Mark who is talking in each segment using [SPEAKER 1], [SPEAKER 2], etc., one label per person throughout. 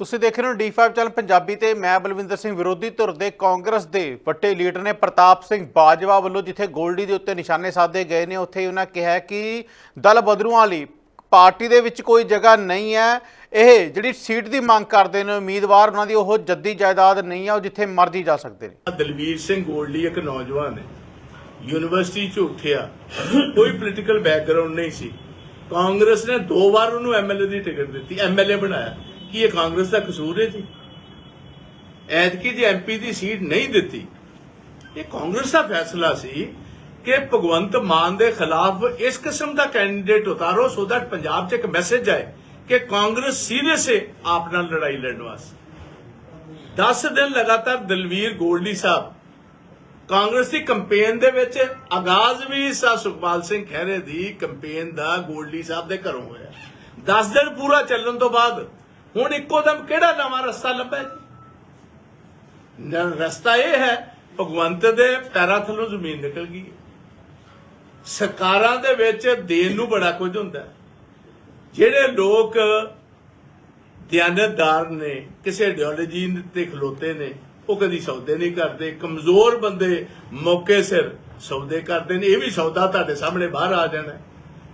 [SPEAKER 1] ਤੁਸੀਂ ਦੇਖ ਰਹੇ ਹੋ ਡੀ5 ਚੈਨਲ ਪੰਜਾਬੀ ਤੇ ਮੈਂ ਬਲਵਿੰਦਰ ਸਿੰਘ ਵਿਰੋਧੀ ਧਿਰ ਦੇ ਕਾਂਗਰਸ ਦੇ ਵੱਡੇ ਲੀਡਰ ਨੇ ਪ੍ਰਤਾਪ ਸਿੰਘ ਬਾਜਵਾ ਵੱਲੋਂ ਜਿੱਥੇ ਗੋਲਡੀ ਦੇ ਉੱਤੇ ਨਿਸ਼ਾਨੇ ਸਾਧੇ ਗਏ ਨੇ, ਉੱਥੇ ਉਹਨਾਂ ਕਿਹਾ ਕਿ ਦਲ ਬਦਲੂਆਂ ਲਈ ਪਾਰਟੀ ਦੇ ਵਿੱਚ ਕੋਈ ਜਗ੍ਹਾ ਨਹੀਂ ਹੈ। ਇਹ ਜਿਹੜੀ ਸੀਟ ਦੀ ਮੰਗ ਕਰਦੇ ਨੇ ਉਮੀਦਵਾਰ, ਉਹਨਾਂ ਦੀ ਉਹ ਜੱਦੀ ਜਾਇਦਾਦ ਨਹੀਂ ਹੈ, ਉਹ ਜਿੱਥੇ ਮਰਜ਼ੀ ਜਾ ਸਕਦੇ ਨੇ।
[SPEAKER 2] ਦਲਵੀਰ ਸਿੰਘ ਗੋਲਡੀ ਇੱਕ ਨੌਜਵਾਨ ਹੈ ਯੂਨੀਵਰਸਿਟੀ ਚ ਉੱਠਿਆ। ਕੋਈ ਪੋਲੀਟੀਕਲ ਬੈਕਗ੍ਰਾਉਂਡ ਨਹੀਂ ਸੀ। ਕਾਂਗਰਸ ਨੇ ਦੋ ਵਾਰ ਉਹਨੂੰ ਐਮਐਲਏ ਦੀ ਟਿਕਟ ਦਿੱਤੀ ਐਮਐਲਏ ਬਣਾਇਆ। ਕੀ ਇਹ ਕਾਂਗਰਸ ਦਾ ਕਸੂਰ ਹੈ ਜੀ? ਐਤਕੀ ਜੀ ਐਮਪੀ ਦੀ ਸੀਟ ਨਹੀਂ ਦਿੱਤੀ, ਇਹ ਕਾਂਗਰਸ ਦਾ ਫੈਸਲਾ ਸੀ ਕਿ ਭਗਵੰਤ ਮਾਨ ਦੇ ਖਿਲਾਫ ਇਸ ਕਿਸਮ ਦਾ ਕੈਂਡੀਡੇਟ ਉਤਾਰੋ ਸੋ ਦੈਟ ਪੰਜਾਬ 'ਚ ਇੱਕ ਮੈਸੇਜ ਆਏ ਕਿ ਕਾਂਗਰਸ ਸੀਰੀਅਸ ਹੈ ਆਪ ਨਾਲ ਲੜਾਈ ਲੜਨ ਵਾਸਤੇ। 10 ਦਿਨ ਲਗਾਤਾਰ ਦਲਵੀਰ ਗੋਲਡੀ ਸਾਹਿਬ ਕਾਂਗਰਸ ਦੀ ਕੈਂਪੇਨ ਦੇ ਵਿੱਚ ਆਗਾਜ਼ ਵੀ ਸਾ ਸੁਖਪਾਲ ਸਿੰਘ ਖਹਿਰੇ ਦੀ ਕੈਂਪੇਨ ਦਾ ਗੋਲਡੀ ਸਾਹਿਬ ਦੇ ਘਰੋਂ ਹੋਇਆ। 10 ਦਿਨ ਪੂਰਾ ਚੱਲਣ ਤੋਂ ਬਾਅਦ ਹੁਣ ਇੱਕੋ ਦਮ ਕਿਹੜਾ ਨਵਾਂ ਰਸਤਾ ਲੱਭਿਆ ਜੀ? ਨ- ਰਸਤਾ ਇਹ ਹੈ, ਭਗਵੰਤ ਦੇ ਪੈਰਾਂ ਥੱਲੋਂ ਜ਼ਮੀਨ ਨਿਕਲ ਗਈ ਸਰਕਾਰਾਂ ਦੇ ਵਿੱਚ ਦੇਣ ਨੂੰ ਬੜਾ ਕੁਝ ਹੁੰਦਾ ਜਿਹੜੇ ਲੋਕ ਦਿਆਨਤਦਾਰ ਨੇ, ਕਿਸੇ ਆਈਡੀਓਲੋਜੀ ਤੇ ਖਲੋਤੇ ਨੇ, ਉਹ ਕਦੀ ਸੌਦੇ ਨਹੀਂ ਕਰਦੇ। ਕਮਜ਼ੋਰ ਬੰਦੇ ਮੌਕੇ ਸਿਰ ਸੌਦੇ ਕਰਦੇ ਨੇ। ਇਹ ਵੀ ਸੌਦਾ ਤੁਹਾਡੇ ਸਾਹਮਣੇ ਬਾਹਰ ਆ ਜਾਣਾ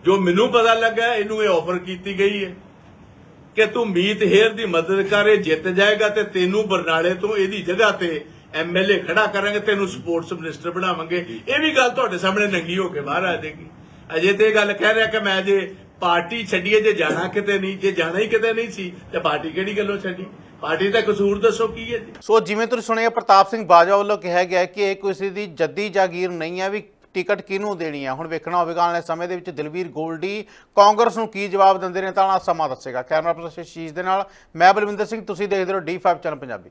[SPEAKER 2] ਜੋ ਮੈਨੂੰ ਪਤਾ ਲੱਗਾ ਇਹਨੂੰ ਇਹ ਆਫਰ ਕੀਤੀ ਗਈ ਹੈ। ਕਿ ਤੂੰ ਮੀਤ ਹੇਰ ਦੀ ਮਦਦ ਕਰ, ਇਹ ਜਿੱਤ ਜਾਏਗਾ ਤੇ ਤੈਨੂੰ ਬਰਨਾਲੇ ਤੋਂ ਇਹਦੀ ਜਗ੍ਹਾ ਤੇ ਐਮਐਲਏ ਖੜਾ ਕਰਾਂਗੇ, ਤੈਨੂੰ ਸਪੋਰਟਸ ਮਿਨਿਸਟਰ ਬਣਾਵਾਂਗੇ। ਇਹ ਵੀ ਗੱਲ ਤੁਹਾਡੇ ਸਾਹਮਣੇ ਨੰਗੀ ਹੋ ਕੇ ਬਾਹਰ ਆ ਜਾਏਗੀ। ਅਜੇ ਤੇ ਇਹ ਗੱਲ ਕਹਿ ਰਿਹਾ ਕਿ ਮੈਂ ਜੇ ਪਾਰਟੀ ਛੱਡੀਏ, ਜੇ ਜਾਣਾ ਕਿਤੇ ਨਹੀਂ, ਜੇ ਜਾਣਾ ਹੀ ਕਿਤੇ ਨਹੀਂ ਸੀ, ਤੇ ਪਾਰਟੀ ਕਿਹੜੀ ਗੱਲੋਂ ਛੱਡੀ? ਪਾਰਟੀ ਦਾ ਕਸੂਰ ਦੱਸੋ ਕੀ ਹੈ ਜੀ?
[SPEAKER 1] ਸੋ ਜਿਵੇਂ ਤੁਸੀਂ ਸੁਣਿਆ, ਪ੍ਰਤਾਪ ਸਿੰਘ ਬਾਜਵਾ ਵੱਲੋਂ ਕਿਹਾ ਗਿਆ ਕਿ ਇਹ ਕਿਸੇ ਦੀ ਜੱਦੀ ਜਾਗੀਰ ਨਹੀਂ ਹੈ, ਵੀ ਟਿਕਟ ਕਿਹਨੂੰ ਦੇਣੀ ਹੈ ਹੁਣ ਵੇਖਣਾ ਹੋਵੇਗਾ ਆਉਣ ਵਾਲੇ ਸਮੇਂ ਦੇ ਵਿੱਚ ਦਲਵੀਰ ਗੋਲਡੀ ਕਾਂਗਰਸ ਨੂੰ ਕੀ ਜਵਾਬ ਦਿੰਦੇ ਨੇ ਤਾਂ ਆਉਣਾ ਸਮਾਂ ਦੱਸੇਗਾ। ਕੈਮਰਾ ਪਰਸਨ ਸ਼ੀਸ਼ ਦੇ ਨਾਲ, ਮੈਂ ਬਲਵਿੰਦਰ ਸਿੰਘ, ਤੁਸੀਂ ਦੇਖਦੇ ਰਹੋ ਡੀ5 ਚੈਨਲ ਪੰਜਾਬੀ।